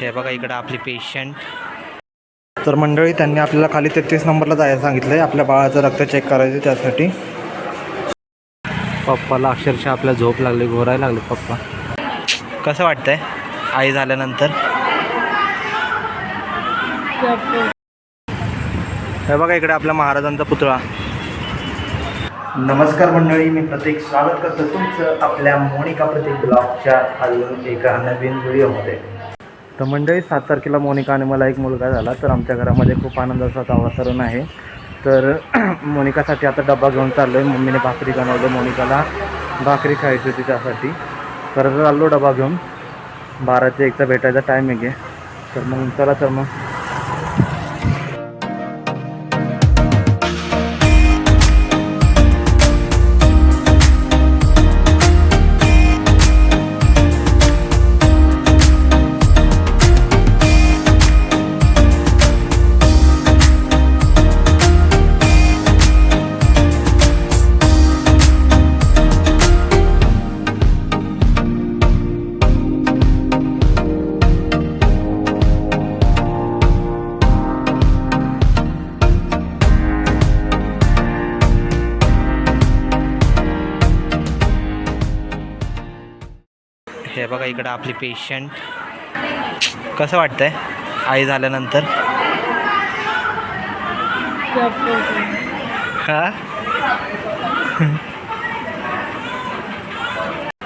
हे बघा इकडं आपली पेशंट तर मंडळी त्यांनी आपल्याला खाली तेहतीस नंबरला जायला सांगितलं आहे आपल्या बाळाचं रक्त चेक करायचं त्यासाठी. पप्पाला अक्षरशः आपल्या झोप लागली घोरायला लागले पप्पा. कसं वाटतंय? आई झाल्यानंतर? हे बघा इकडे आपल्या महाराजांचा पुतळा. नमस्कार मंडळी मी प्रतीक. स्वागत करतो तुमचं आपल्या मोनिका प्रतीक ब्लॉगच्या अजून एका नवीन व्हिडिओमध्ये तर मंडळी सात तारखेला मोनिका आणि मला एक मुलगा झाला तर आमच्या घरामध्ये खूप आनंदाचा वातावरण आहे. तर मोनिकासाठी आता डबा घेऊन चाललो आहे मम्मीने भाकरी बनवलं मोनिकाला. भाकरी खायची होती त्यासाठी. तर चाललो डबा घेऊन. बारा ते एकचा भेटायचा टायमिंग आहे. तर मग चला तर मग. बघा इकडं आपली पेशंट कसं वाटतंय? आई झाल्यानंतर?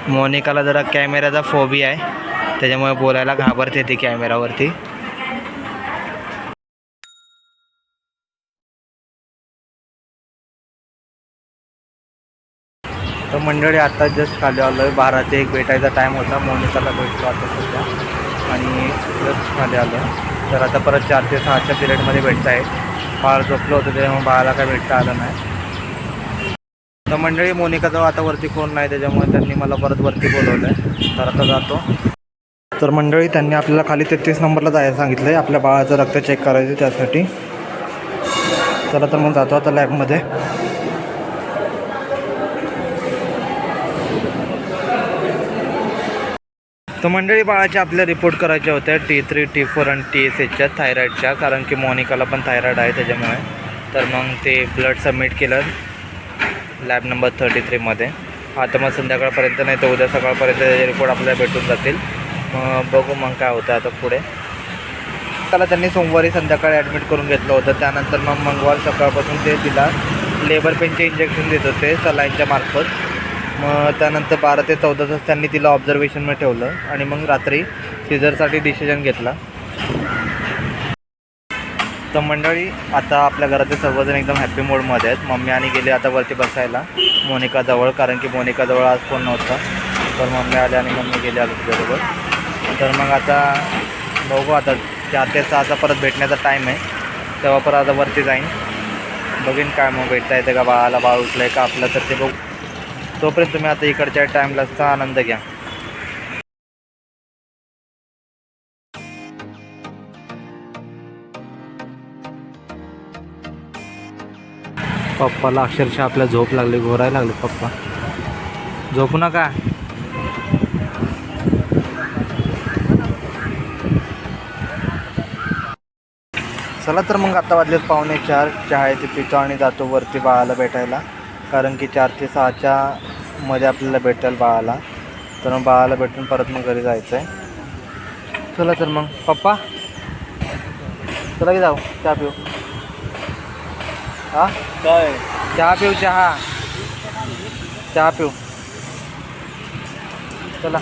मोनिकाला जरा कॅमेऱ्याचा फोबी आहे. त्याच्यामुळे बोलायला घाबरते ती कॅमेरावरती मंडळी आता जस्ट खाली आलो आहे बारा ते एक भेटायचा टाईम होता. मोनिकाला भेटलो आता सध्या. आणि जस्ट खाली आलो आहे तर आता परत चार ते सहाच्या पिरियडमध्ये भेटत आहे बाळ झोपलं होतं त्याच्यामुळे बाळाला काय भेटता आलं नाही. तर मंडळी मोनिकाचं आता वरती कोण नाही त्याच्यामुळे त्यांनी मला परत वरती बोलवलं आहे तर आता जातो. तर मंडळी त्यांनी आपल्याला खाली तेहतीस नंबरला जायला सांगितलं आहे आपल्या बाळाचं रक्त चेक करायचं त्यासाठी. चला तर मग जातो आता लॅबमध्ये तर मंडळी बाळाचे आपल्या रिपोर्ट करायच्या होत्या. टी थ्री टी फोर आणि टी एस एचच्या थायरॉईडच्या कारण की मोनिकाला पण थायरॉईड आहे त्याच्यामुळे. तर मग ते ब्लड सबमिट केलं. लॅब नंबर थर्टी थ्रीमध्ये आता मग संध्याकाळपर्यंत नाही तर उद्या सकाळपर्यंत त्याचे रिपोर्ट आपल्याला भेटून जातील. मग बघू मग काय होतं आता पुढे. त्याला त्यांनी सोमवारी संध्याकाळी ॲडमिट करून घेतलं होतं. त्यानंतर मग मंगळवार सकाळपासून ते तिला लेबर पेनचे इंजेक्शन देत होते. सलाईनच्या मार्फत. मग त्यानंतर बारा ते चौदा तास त्यांनी तिला ऑब्झर्वेशनमध्ये ठेवलं आणि मग रात्री सिझरसाठी डिसिजन घेतला. तर मंडळी आता आपल्या घरातले सर्वजण एकदम हॅपी मोडमध्ये आहेत. मम्मी आणि गेले आता वरती बसायला. मोनिकाजवळ कारण की मोनिकाजवळ आज फोन नव्हता. तर मम्मी आले आणि मम्मी गेले आलो बरोबर तर मग आता बघू आता चार ते सहाचा परत भेटण्याचा टाईम आहे. तेव्हा परत आता वरती जाईन. बघीन काय मग भेटता येतं का बाळाला बाळ उठलं आहे का आपलं तर ते बघू. तोपर्यंत तुम्ही आता इकडच्या टाईमलाचा आनंद घ्या. पप्पाला अक्षरशः आपल्या झोप लागली घोरायला लागले पप्पा. झोपू नका. चला तर मग आता वाजलेत पावणे चार चहा ते पितो आणि जातो वरती बाळाला भेटायला. कारण की चार ते सहाच्या मध्ये आपल्याला भेटेल बाळाला. तर मग बाळाला भेटून परत मग घरी जायचं आहे चला तर मग. पप्पा? चला की जाऊ. चहा पिऊ. हा? काय? चहा पिऊ चहा. चहा पिऊ. चला.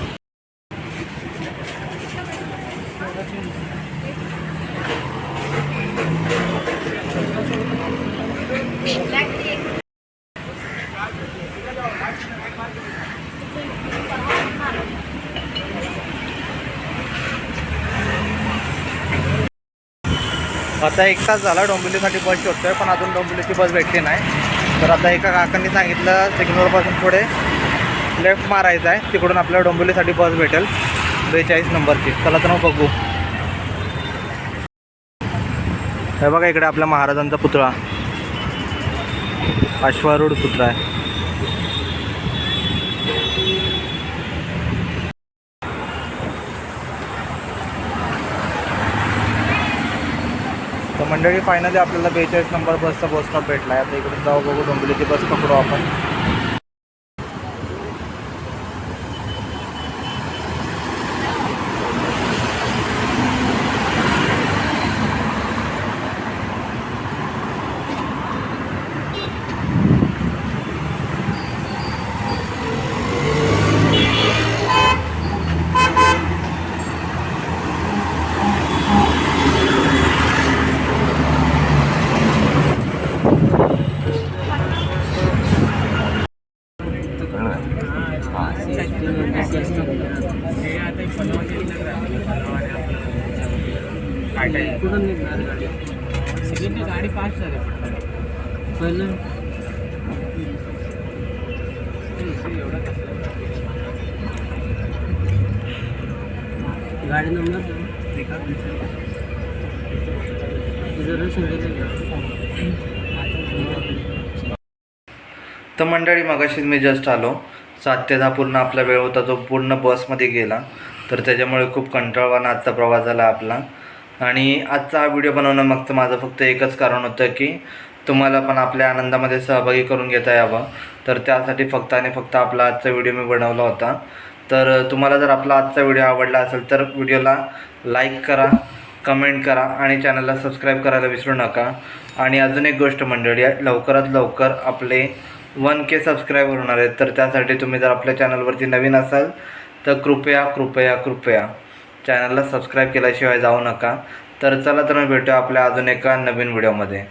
आता एक तास झाला डोंबिवलीसाठी बस शोधतोय पण अजून डोंबिवलीची बस भेटली नाही. तर आता एका काकांनी सांगितलं सिग्नलपासून पुढे लेफ्ट मारायचं आहे. तिकडून आपल्याला डोंबिवलीसाठी बस भेटेल. बेचाळीस नंबरची. चला तर मग बघू. हे बघा इकडे आपल्या महाराजांचा पुतळा. अश्वारूढ पुतळा आहे. मंडळी फायनली आपल्याला बेचाळीस नंबर बसचा बस स्टॉप भेटला आहे. आता इकडून जाऊ बघू डोंबिवलीची बस पकडू आपण. कुठून निघणार गाडी सेकंडची गाडी फास्ट झाली पहिलं. गाडी नंबर जरा तर मंडळी मगाशीच मी जस्ट आलो. सात ते दहा पूर्ण आपला वेळ होता तो पूर्ण बसमध्ये गेला. तर त्याच्यामुळे खूप कंटाळवाना आजचा प्रवास झाला आपला. आणि आजचा हा व्हिडिओ बनवणं मागचं माझं फक्त एकच कारण होतं की तुम्हाला पण आपल्या आनंदामध्ये सहभागी करून घेता यावं. तर त्यासाठी फक्त आणि फक्त आपला आजचा व्हिडिओ मी बनवला होता. तर तुम्हाला जर आपला आजचा व्हिडिओ आवडला असेल तर व्हिडिओला लाईक करा कमेंट करा आणि चॅनलला सबस्क्राईब करायला विसरू नका. आणि अजून एक गोष्ट मंडळी लवकरात लवकर आपले वन के सबस्क्रायबर होणार आहेत. तर त्यासाठी तुम्ही जर आपल्या चॅनलवरती नवीन असाल तर कृपया कृपया कृपया चॅनलला सबस्क्राईब केल्याशिवाय जाऊ नका. तर चला तर मग भेटूया आपल्या अजून एका नवीन व्हिडिओमध्ये.